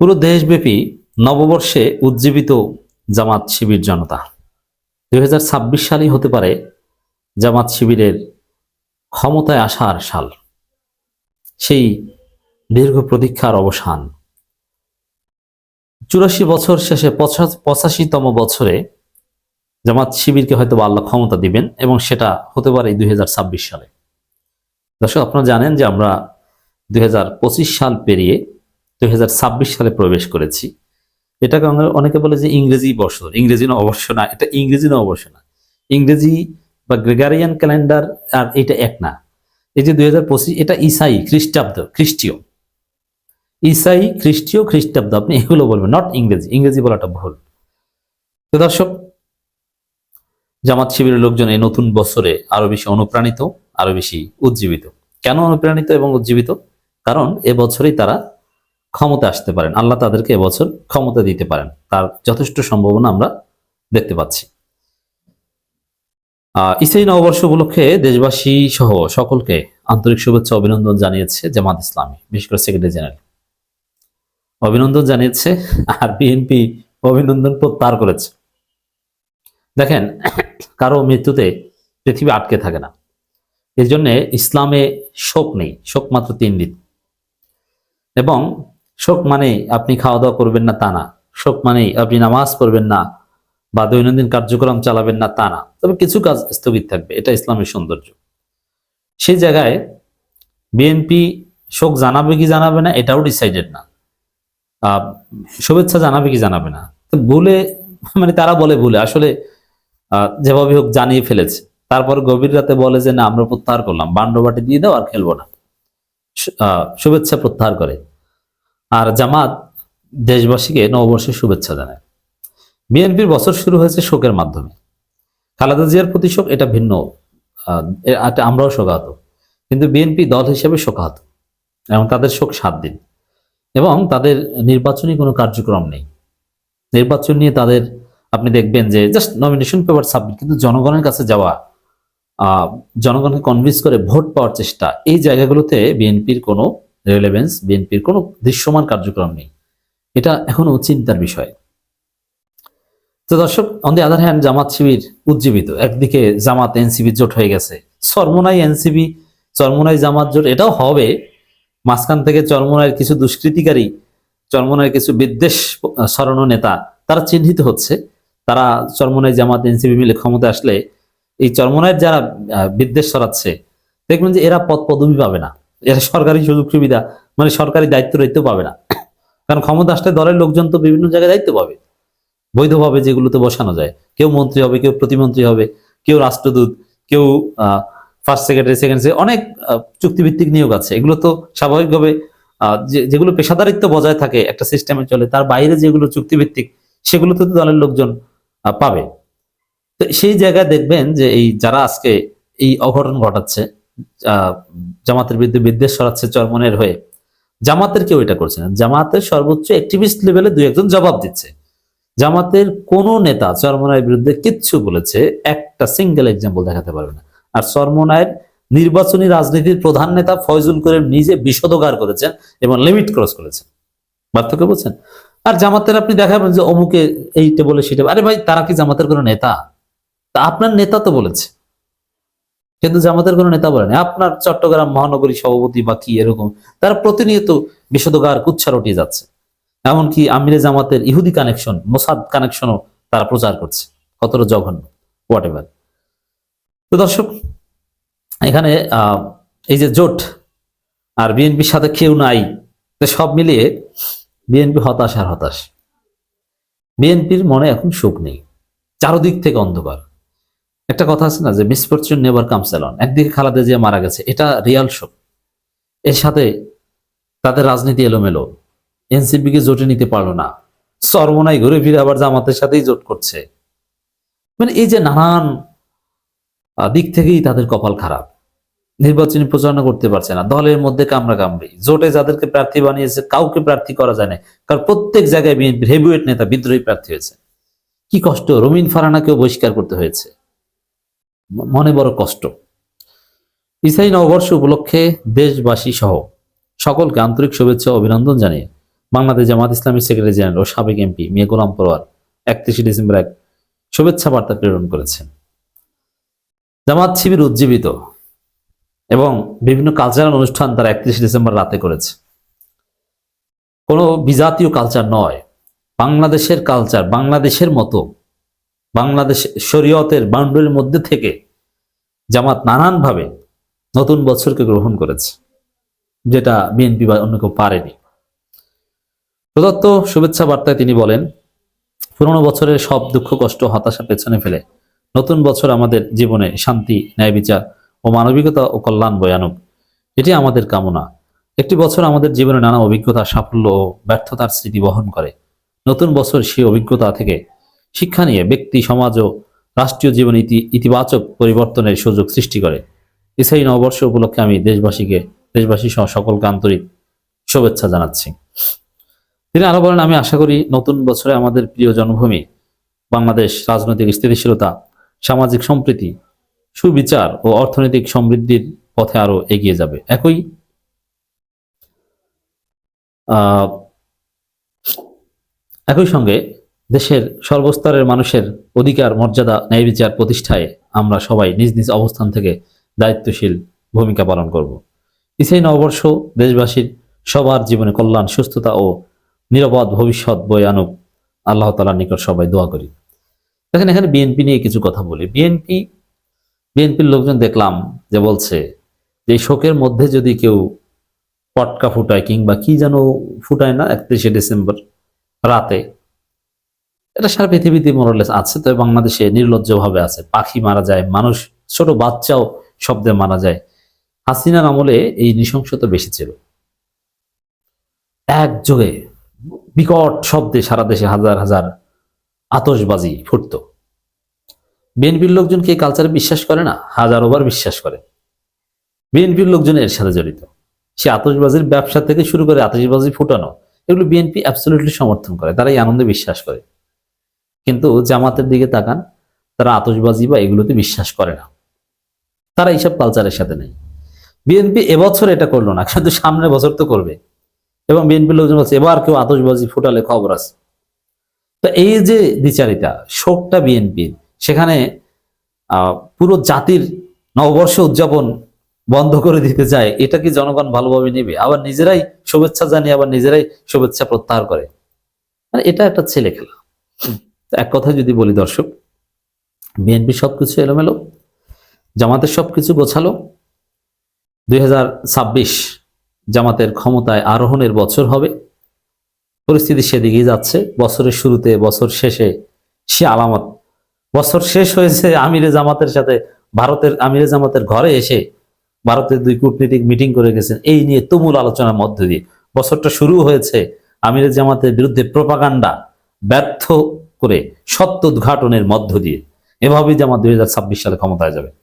পুরো দেশব্যাপী নববর্ষে উজ্জীবিত জামাত শিবির জনতা। দুই হাজার ছাব্বিশ সালই হতে পারে জামাত শিবিরের ক্ষমতায় আসার সাল। সেই দীর্ঘ প্রতীক্ষার অবসান। চুরাশি বছর শেষে পঁচাশিতম বছরে জামাত শিবিরকে হয়তো আল্লাহ ক্ষমতা দিবেন এবং সেটা হতে পারে দুই হাজার ছাব্বিশ সালে। দর্শক, আপনারা জানেন যে আমরা দুই হাজার পঁচিশ সাল পেরিয়ে দুই হাজার ছাব্বিশ সালে প্রবেশ করেছি। এটাকে আমরা অনেকে বলে যে ইংরেজি বছর ইংরেজি না, অবশ্য না, এটা ইংরেজি না, অবশ্য না। ইংরেজি বা গ্রেগারিয়ান ক্যালেন্ডার আর এটা এক না। এই যে দুই হাজার পঁচিশ, এটা ইসাই খ্রিস্টাব্দ, খ্রিস্টীয়। ইসাই খ্রিস্টীয়, খ্রিস্টাব্দ, আপনি এগুলো বলবেন নট ইংরেজি। ইংরেজি বলাটা ভুল। তো দর্শক, জামাত শিবিরের লোকজন এই নতুন বছরে আরও বেশি অনুপ্রাণিত, আরও বেশি উজ্জীবিত। কেন অনুপ্রাণিত এবং উজ্জীবিত? কারণ এ বছরেই তারা ক্ষমতা আসতে পারেন। আল্লাহ তাদেরকে এবছর ক্ষমতা দিতে পারেন। তার যথেষ্ট সম্ভাবনা আমরা দেখতে পাচ্ছি। ইসাই নববর্ষ উপলক্ষে দেশবাসী সহ সকলকে আন্তরিক শুভেচ্ছা অভিনন্দন জানিয়েছে জামাত ইসলামী, বিশেষ করে সেক্রেটারি জেনারেল। অভিনন্দন জানিয়েছে আর বিএনপি অভিনন্দন প্রত্যাহার করেছে। দেখেন, কারও মৃত্যুতে পৃথিবী আটকে থাকে না। এর জন্যে ইসলামে শোক নেই, শোক মাত্র তিন দিন। এবং শোক মানে আপনি খাওয়া দাওয়া করবেন না তা না। শোক মানে আপনি নামাজ পড়বেন না বা দৈনন্দিন কার্যক্রম চালাবেন না তা না। তবে কিছু কাজ স্থগিত থাকবে, এটা ইসলামের সৌন্দর্য। সেই জায়গায় বিএনপি শোক জানাবে কি জানাবে না, এটাও ডিসাইডেড না। শুভেচ্ছা জানাবে কি জানাবে না। ভুলে মানে তারা বলে ভুলে, আসলে যেভাবে হোক জানিয়ে ফেলেছে। তারপর গভীর রাতে বলে যে, না, আমরা প্রত্যাহার করলাম, বান্ডবাটি দিয়ে দাও আর খেলব না। শুভেচ্ছা প্রত্যাহার করে। আর জামাত দেশবাসীকে নববর্ষের শুভেচ্ছা জানায়। বিএনপির বছর শুরু হয়েছে শোকের মাধ্যমে। খালেদা জিয়ার প্রতি শোক এটা ভিন্ন আমরাও শোকাহত। কিন্তু বিএনপি দল হিসেবে শোকাহত। এবং তাদের শোক সাত দিন। এবং তাদের নির্বাচনী কোনো কার্যক্রম নেই। নির্বাচন নিয়ে তাদের আপনি দেখবেন যে জাস্ট নমিনেশন পেপার সাবমিট কিন্তু জনগণের কাছে যাওয়া জনগণকে কনভিন্স করে ভোট পাওয়ার চেষ্টা, এই জায়গাগুলোতে বিএনপির কোনো রেলেভেন্স বিএনপির কোনো দৃশ্যমান কার্যক্রম নেই। এটা এখনও চিন্তার বিষয়। তো দর্শক on the other hand Jamaat Shibir উজ্জীবিত। একদিকে জামাত এনসিবি জোট হয়ে গেছে। চরমোনাই এনসিবি চরমোনাই জামাত জোট, এটাও হবে। মাঝখান থেকে চরমোনাইয়ের কিছু দুষ্কৃতিকারী, চরমোনাইয়ের কিছু বিদ্বেষ সরানো নেতা, তারা চিহ্নিত হচ্ছে। তারা চরমোনাই জামাত এনসিবি মিলে ক্ষমতা আসলে এই চরমোনাইয়ের যারা বিদ্বেষ সরাচ্ছে, দেখবেন যে এরা পদ পদবি পাবে না। এরা সরকারি সুযোগ সুবিধা মানে সরকারি দায়িত্ব দায়িত্ব পাবে না। কারণ ক্ষমতা আসলে দলের লোকজন তো বিভিন্ন জায়গায় দায়িত্ব পাবে। বৈধভাবে যেগুলোতে বসানো যায়। কেউ মন্ত্রী হবে, কেউ প্রতিমন্ত্রী হবে, কেউ রাষ্ট্রদূত, কেউ ফার্স্ট সেক্রেটারি সেকেন্ড অনেক চুক্তিভিত্তিক নিয়োগ আছে। এগুলো তো স্বাভাবিকভাবে যেগুলো পেশাদারিত্ব বজায় থাকে একটা সিস্টেমে চলে, তার বাইরে যেগুলো চুক্তিভিত্তিক সেগুলোতে তো দলের লোকজন পাবে। তো সেই জায়গায় দেখবেন যে এই যারা আজকে এই অঘটন ঘটাচ্ছে জামাতের বিরুদ্ধে বিদ্বেষ সরাচ্ছে চরমনের হয়ে। জামাতের কেউ এটা করছে না। জামাতের সর্বোচ্চ অ্যাক্টিভিস্ট লেভেলে দুই একজন জবাব দিচ্ছে। জামাতের কোন নেতা চরমনায়ের বিরুদ্ধে কিচ্ছু বলেছে, একটা সিঙ্গেল এক্সাম্পল দেখাতে পারবে না। আর চরমনায়ের নির্বাচনী রাজনীতির প্রধান নেতা ফয়জুল করিম নিজে বিষোদগার করেছেন এবং লিমিট ক্রস করেছেন। পার্থক্য বলছেন। আর জামাতের আপনি দেখাবেন যে অমুকে এইটা বলে সেটা আরে ভাই, তারা কি জামাতের কোনো নেতা? তা আপনার নেতা তো বলেছে। কিন্তু জামাতের কোনো নেতা বলেনি। আপনার চট্টগ্রাম মহানগরী সভাপতি বা কি এরকম, তারা প্রতিনিয়ত বিষোদগার কুচ্ছা রটিয়ে যাচ্ছে। এমনকি আমিরে জামাতের ইহুদি কানেকশন মোসাদ কানেকশনও তারা প্রচার করছে। কতটা জঘন্য হোয়াট এভার তো দর্শক, এখানে এই যে জোট আর বিএনপির সাথে কেউ নাই সব মিলিয়ে বিএনপি হতাশ আর হতাশ। বিএনপির মনে এখন সুখ নেই, চারদিক থেকে অন্ধকার। একটা কথা আছে না যে মিসফরচুন নেভার কামস অ্যালন একদিকে খালাদা জিয়া মারা গেছে, এটা রিয়াল শোক এর সাথে তাদের রাজনীতি এলোমেলো। এনসিপি কে জোটে নিতে পারল না। সর্বনাই ঘুরে ফিরে আবার জামাতের সাথেই জোট করছে। মানে এই যে নানান দিক থেকেই তাদের কপাল খারাপ। নির্বাচনী প্রচারণা করতে পারছে না। দলের মধ্যে কামড়া কামড়ি জোটে যাদেরকে প্রার্থী বানিয়েছে, কাউকে প্রার্থী করা যায় না কারণ প্রত্যেক জায়গায় হেভিওয়েট নেতা বিদ্রোহী প্রার্থী হয়েছে। কি কষ্ট, রমিন ফারানাকেও বহিষ্কার করতে হয়েছে। মনে বড় কষ্ট। ইসাই নববর্ষ উপলক্ষে দেশবাসী সহ সকলকে আন্তরিক শুভেচ্ছা ও অভিনন্দন জানিয়ে বাংলাদেশ জামাত ইসলামী সেক্রেটারি জেনারেল ও সাবেক এমপি মিয়া গোলাম পরোয়ার একত্রিশে ডিসেম্বর এক শুভেচ্ছা বার্তা প্রেরণ করেছেন। জামাত শিবির উজ্জীবিত এবং বিভিন্ন কালচারাল অনুষ্ঠান তারা একত্রিশে ডিসেম্বর রাতে করেছে। কোনো বিজাতীয় কালচার নয়। বাংলাদেশের কালচার বাংলাদেশের মতো বাংলাদেশ শরীয়তের বাউন্ডারির মধ্যে থেকে জামাত নানানভাবে নতুন বছরকে গ্রহণ করেছে, যেটা বিএনপি বা অন্য কেউ পারেনি। প্রদত্ত শুভেচ্ছা বার্তায় তিনি বলেন, পুরনো বছরের সব দুঃখ, কষ্ট, হতাশা পেছনে ফেলে নতুন বছর আমাদের জীবনে শান্তি, ন্যায় বিচার ও মানবিকতা ও কল্যাণ বয়ানুক এটি আমাদের কামনা। একটি বছর আমাদের জীবনে নানা অভিজ্ঞতা, সাফল্য ও ব্যর্থতার স্মৃতি বহন করে। নতুন বছর সেই অভিজ্ঞতা থেকে শিক্ষা নিয়ে ব্যক্তি, সমাজ ও রাষ্ট্রীয় জীবন ইতি, ইতিবাচক পরিবর্তনের সুযোগ সৃষ্টি করে। ইসাই নববর্ষ উপলক্ষে আমি দেশবাসীকে, দেশবাসী সহ সকলকে আন্তরিক শুভেচ্ছা জানাচ্ছি। তিনি আরও বলেন, আমি আশা করি নতুন বছরে আমাদের প্রিয় জন্মভূমি বাংলাদেশ, রাজনৈতিক স্থিতিশীলতা, সামাজিক সম্প্রীতি, সুবিচার ও অর্থনৈতিক সমৃদ্ধির পথে আরও এগিয়ে যাবে। একই একই সঙ্গে দেশের সর্বস্তরের মানুষের অধিকার, মর্যাদা, ন্যায় বিচার প্রতিষ্ঠায় আমরা সবাই নিজ নিজ অবস্থান থেকে দায়িত্বশীল ভূমিকা পালন করব। ইসাই নববর্ষ দেশবাসীর সবার জীবনে কল্যাণ, সুস্থতা ও নিরাপদ ভবিষ্যৎ বয়ে আনুক। আল্লাহ তালার নিকট সবাই দোয়া করি। দেখেন, এখানে বিএনপি নিয়ে কিছু কথা বলি। বিএনপি বিএনপির লোকজন দেখলাম যে বলছে যে শোকের মধ্যে যদি কেউ পটকা ফুটায় কিংবা কি যেন ফুটায় না, একত্রিশে ডিসেম্বর রাতে এটা সারা পৃথিবীতে মোরলেস আছে, তবে বাংলাদেশে নির্লজ্জভাবে আছে। পাখি মারা যায়, মানুষ, ছোট বাচ্চাও শব্দে মারা যায়। হাসিনার আমলে এই নৃশংসতা বেশি ছিল। একযোগে বিকট শব্দে সারা দেশে হাজার হাজার আতসবাজি ফুটতো। বিএনপির লোকজন কি কালচারে বিশ্বাস করে না? হাজার ওভার বিশ্বাস করে। বিএনপির লোকজন এর সাথে জড়িত। সে আতশবাজির ব্যবসা থেকে শুরু করে আতসবাজি ফুটানো, এগুলো বিএনপি অ্যাবসলিউটলি সমর্থন করে তারা এই আনন্দে বিশ্বাস করে। কিন্তু জামাতের দিকে তাকান, তারা আতশবাজি বা এগুলোতে বিশ্বাস করে না। তারা এইসব কালচারের সাথে নেই। বিএনপি এবছর এটা করল না, কিন্তু সামনে বছর তো করবে। এবং বিএনপির লোকজন বলছে, এবার কেউ আতশবাজি ফুটালে খবর আছে। তো এই যে দ্বিচারিতা, শোকটা বিএনপির সেখানে পুরো জাতির নববর্ষ উদযাপন বন্ধ করে দিতে চায়, এটা কি জনগণ ভালোভাবে নেবে? আবার নিজেরাই শুভেচ্ছা জানিয়ে, আবার নিজেরাই শুভেচ্ছা প্রত্যাহার করে। মানে এটা একটা ছেলে খেলা এক কথা যদি বলি দর্শক বিএনপি সবকিছু এলোমেলো, জামাতের সবকিছু গোছালো। দুই হাজার ছাব্বিশ জামাতের ক্ষমতায় আরোহণের বছর হবে। পরিস্থিতি সেদিকেই যাচ্ছে। বছরের শুরুতে, বছর শেষে সে আলামত। বছর শেষ হয়েছে আমিরে জামাতের সাথে। ভারতের আমিরে জামাতের ঘরে এসে ভারতের দুই কূটনীতিক মিটিং করে গেছেন। এই নিয়ে তুমুল আলোচনার মধ্য দিয়ে। বছরটা শুরু হয়েছে আমিরে জামাতের বিরুদ্ধে প্রপাগান্ডা, ব্যর্থ করে সত্য উদ্ঘাটনের মধ্য দিয়ে। এভাবেই জামাত দুই সালে ক্ষমতায় যাবে।